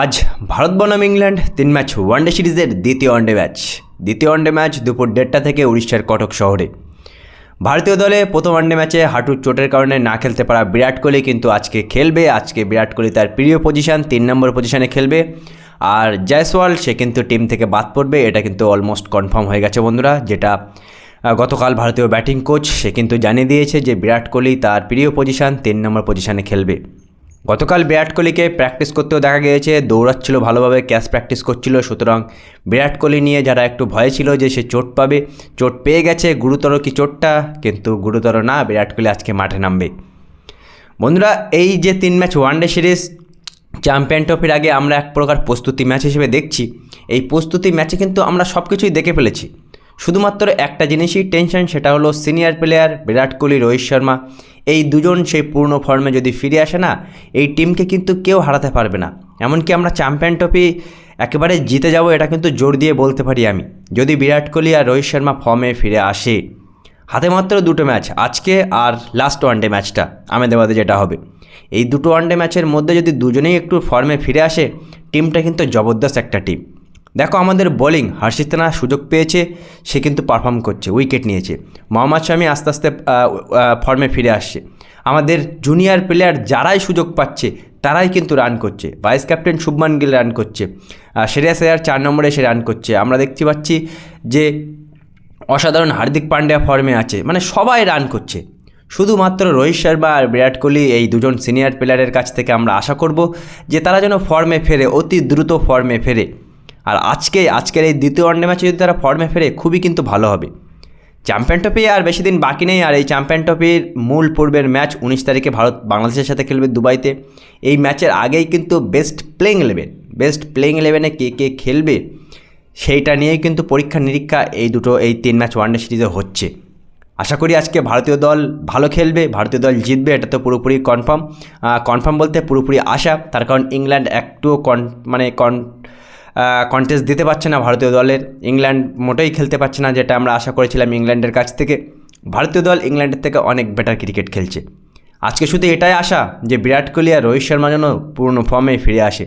আজ ভারত বনাম ইংল্যান্ড তিন ম্যাচ ওয়ানডে সিরিজের দ্বিতীয় ওয়ানডে ম্যাচ। দ্বিতীয় ওয়ানডে ম্যাচ দুপুর দেড়টা থেকে উড়িষ্যার কটক শহরে। ভারতীয় দলে প্রথম ওয়ানডে ম্যাচে হাঁটুর চোটের কারণে না খেলতে পারা বিরাট কোহলি কিন্তু আজকে খেলবে। আজকে বিরাট কোহলি তার প্রিয় পজিশন তিন নম্বর পজিশানে খেলবে। আর জয়সওয়াল, সে কিন্তু টিম থেকে বাদ পড়বে। এটা কিন্তু অলমোস্ট কনফার্ম হয়ে গেছে বন্ধুরা, যেটা গতকাল ভারতীয় ব্যাটিং কোচ সে কিন্তু জানিয়ে দিয়েছে যে বিরাট কোহলি তার প্রিয় পজিশন তিন নম্বর পজিশানে খেলবে। গতকাল বিরাট কোহলিকে প্র্যাকটিস করতেও দেখা গিয়েছে, দৌড়াচ্ছিল ভালোভাবে ক্যাচ প্র্যাকটিস করছিল, সুতরাং বিরাট কোহলি নিয়ে যারা একটু ভয় ছিল যে সে চোট পাবে, চোট পেয়ে গেছে, গুরুতর কি চোটটা? কিন্তু গুরুতর না, বিরাট কোহলি আজকে মাঠে নামবে। বন্ধুরা, এই যে তিন ম্যাচ ওয়ানডে সিরিজ চ্যাম্পিয়ন ট্রফির আগে আমরা এক প্রকার প্রস্তুতি ম্যাচ হিসেবে দেখছি। এই প্রস্তুতি ম্যাচে কিন্তু আমরা সব কিছুই দেখে ফেলেছি। শুধুমাত্র একটা জিনিসই টেনশন সেটা হলো সিনিয়র প্লেয়ার বিরাট কোহলি, রোহিত শর্মা। এই দুজন সেই পূর্ণ ফর্মে যদি ফিরে আসে না, এই টিমকে কিন্তু কেউ হারাতে পারবে না। এমনকি আমরা চ্যাম্পিয়ন ট্রফি একেবারে জিতে যাব, এটা কিন্তু জোর দিয়ে বলতে পারি আমি। যদি বিরাট কোহলি আর রোহিত শর্মা ফর্মে ফিরে আসে। হাতে মাত্র দুটো ম্যাচ আজকে আর লাস্ট ওয়ানডে ম্যাচটা আমেদাবাদে যেটা হবে। এই দুটো ওয়ানডে ম্যাচের মধ্যে যদি দুজনেই একটু ফর্মে ফিরে আসে টিমটা কিন্তু জবরদস্ত একটা টিম দেখো আমাদের বোলিং হর্ষিত রানা সুযোগ পেয়েছে, সে কিন্তু পারফর্ম করছে উইকেট নিয়েছে। মোহাম্মদ শামি আস্তে আস্তে ফর্মে ফিরে আসছে। আমাদের জুনিয়র প্লেয়ার যারাই সুযোগ পাচ্ছে, তারাই কিন্তু রান করছে। Vice captain Shubman Gill run করছে। শ্রেয়াস আয়ার চার নম্বরে এসে রান করছে। আমরা দেখতে পাচ্ছি যে অসাধারণ হার্দিক পান্ডিয়া ফর্মে আছে। মানে সবাই রান করছে। শুধুমাত্র রোহিত শর্মা আর বিরাট কোহলি এই দুজন সিনিয়র প্লেয়ারের কাছ থেকে আমরা আশা করব যে তারা যেন ফর্মে ফেরে, অতি দ্রুত ফর্মে ফেরে। আর আজকে, আজকের এই দ্বিতীয় ওয়ানডে ম্যাচে যদি তারা ফর্মে ফেরে, খুবই কিন্তু ভালো হবে। চ্যাম্পিয়ন ট্রফি আর বেশি দিন বাকি নেই, আর এই চ্যাম্পিয়ন ট্রফির মূল পূর্বের ম্যাচ উনিশ তারিখে ভারত বাংলাদেশের সাথে খেলবে দুবাইতে। এই ম্যাচের আগেই কিন্তু best playing eleven best playing ইলেভেনে কে কে খেলবে, সেইটা নিয়েই কিন্তু পরীক্ষা নিরীক্ষা এই দুটো, এই তিন ম্যাচ ওয়ানডে সিরিজে হচ্ছে। আশা করি আজকে ভারতীয় দল ভালো খেলবে, ভারতীয় দল জিতবে, এটা তো পুরোপুরি কনফার্ম কনফার্ম বলতে পুরোপুরি আশা, তার কারণ ইংল্যান্ড একটুও কন মানে কন কন্টেস্ট দিতে পারছে না ভারতীয় দলের। ইংল্যান্ড মোটেই খেলতে পারছে না, যেটা আমরা আশা করেছিলাম ইংল্যান্ডের কাছ থেকে। ভারতীয় দল ইংল্যান্ডের থেকে অনেক বেটার ক্রিকেট খেলছে। আজকে শুধু এটাই আশা যে বিরাট কোহলি আর রোহিত শর্মা যেন পূর্ণ ফর্মে ফিরে আসে।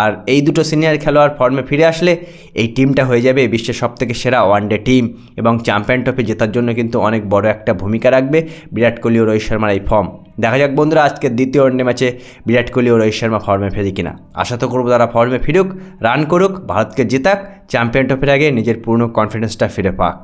আর এই দুটো সিনিয়র খেলোয়াড় ফর্মে ফিরে আসলে এই টিমটা হয়ে যাবে বিশ্বের সবথেকে সেরা ওয়ানডে টিম এবং চ্যাম্পিয়ন ট্রফি জেতার জন্য কিন্তু অনেক বড় একটা ভূমিকা রাখবে বিরাট কোহলি ও রোহিত শর্মার এই ফর্ম দেখা যাক বন্ধুরা আজকে দ্বিতীয় ওয়ানডে ম্যাচে বিরাট কোহলি ও রোহিত শর্মা ফর্মে ফেরি কিনা। আশা তো করব তারা ফর্মে ফিরুক রান করুক, ভারতকে জেতাক চ্যাম্পিয়ন ট্রফির আগে নিজের পূর্ণ কনফিডেন্সটা ফিরে পাক।